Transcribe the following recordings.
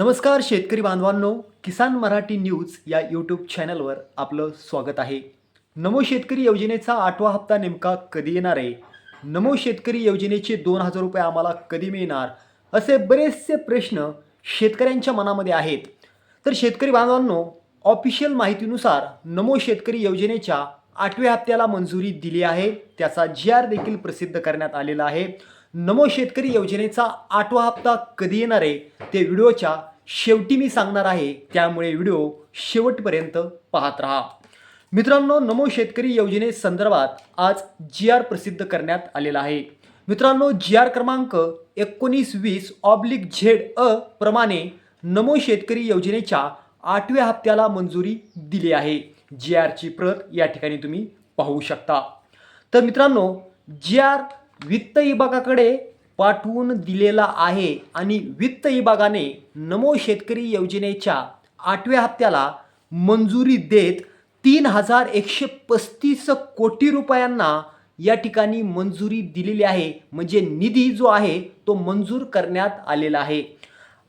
नमस्कार शेतकरी बांधवांनो. किसान मराठी न्यूज या यूट्यूब चॅनलवर आपलं स्वागत आहे. नमो शेतकरी योजनेचा आठवा हप्ता नेमका कधी येणार आहे? नमो शेतकरी योजनेचे दोन हजार रुपये आम्हाला कधी मिळणार? असे बरेचसे प्रश्न शेतकऱ्यांच्या मनामध्ये आहेत. तर शेतकरी बांधवांनो ऑफिशियल माहितीनुसार नमो शेतकरी योजनेच्या आठव्या हप्त्याला मंजुरी दिली आहे. त्याचा जी आर देखील प्रसिद्ध करण्यात आलेला आहे. नमो शेतकरी योजनेचा आठवा हप्ता कधी येणार आहे? ते व्हिडिओच्या शेवटी मी सांगणार आहे त्यामुळे व्हिडिओ शेवटपर्यंत पाहत राहा. मित्रांनो नमो शेतकरी योजनेसंदर्भात आज जी आर प्रसिद्ध करण्यात आलेला आहे. मित्रांनो जी आर क्रमांक एकोणीस वीस ऑब्लिक झेड अ प्रमाणे नमो शेतकरी योजनेच्या आठव्या हप्त्याला मंजुरी दिली आहे. जी आरची प्रत या ठिकाणी तुम्ही पाहू शकता. तर मित्रांनो जी आर वित्त विभागाकडे पाठवून दिलेला आहे आणि वित्त विभागाने नमो शेतकरी योजनेच्या आठव्या हप्त्याला मंजुरी देत तीन हजार एकशे पस्तीस कोटी रुपयांना या ठिकाणी मंजुरी दिलेली आहे. म्हणजे निधी जो आहे तो मंजूर करण्यात आलेला आहे.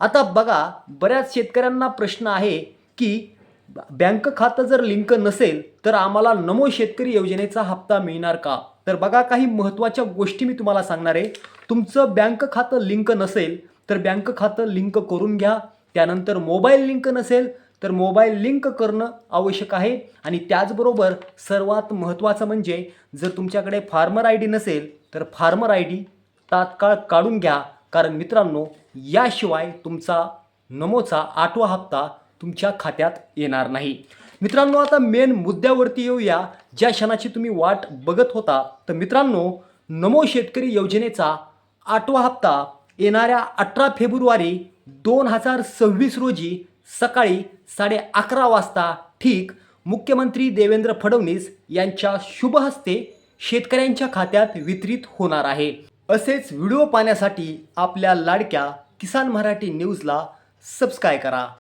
आता बघा बऱ्याच शेतकऱ्यांना प्रश्न आहे की बँक खातं जर लिंक नसेल तर आम्हाला नमो शेतकरी योजनेचा हप्ता मिळणार का? तर बघा काही महत्त्वाच्या गोष्टी मी तुम्हाला सांगणार आहे. तुमचं बँक खातं लिंक नसेल तर बँक खातं लिंक करून घ्या. त्यानंतर मोबाईल लिंक नसेल तर मोबाईल लिंक करणं आवश्यक आहे. आणि त्याचबरोबर सर्वात महत्त्वाचं म्हणजे जर तुमच्याकडे फार्मर आय डी नसेल तर फार्मर आय डी तात्काळ काढून घ्या. कारण मित्रांनो याशिवाय तुमचा नमोचा आठवा हप्ता तुमच्या खात्यात येणार नाही. मित्रांनो आता मेन मुद्द्यावरती येऊया. ज्या क्षणाची तुम्ही वाट बघत होता तर मित्रांनो नमो शेतकरी योजनेचा आठवा हप्ता येणाऱ्या अठरा फेब्रुवारी दोन हजार सव्वीस रोजी सकाळी साडे अकरा वाजता ठीक मुख्यमंत्री देवेंद्र फडणवीस यांच्या शुभ हस्ते शेतकऱ्यांच्या खात्यात वितरित होणार आहे. असेच व्हिडिओ पाहण्यासाठी आपल्या लाडक्या किसान मराठी न्यूजला सबस्क्राईब करा.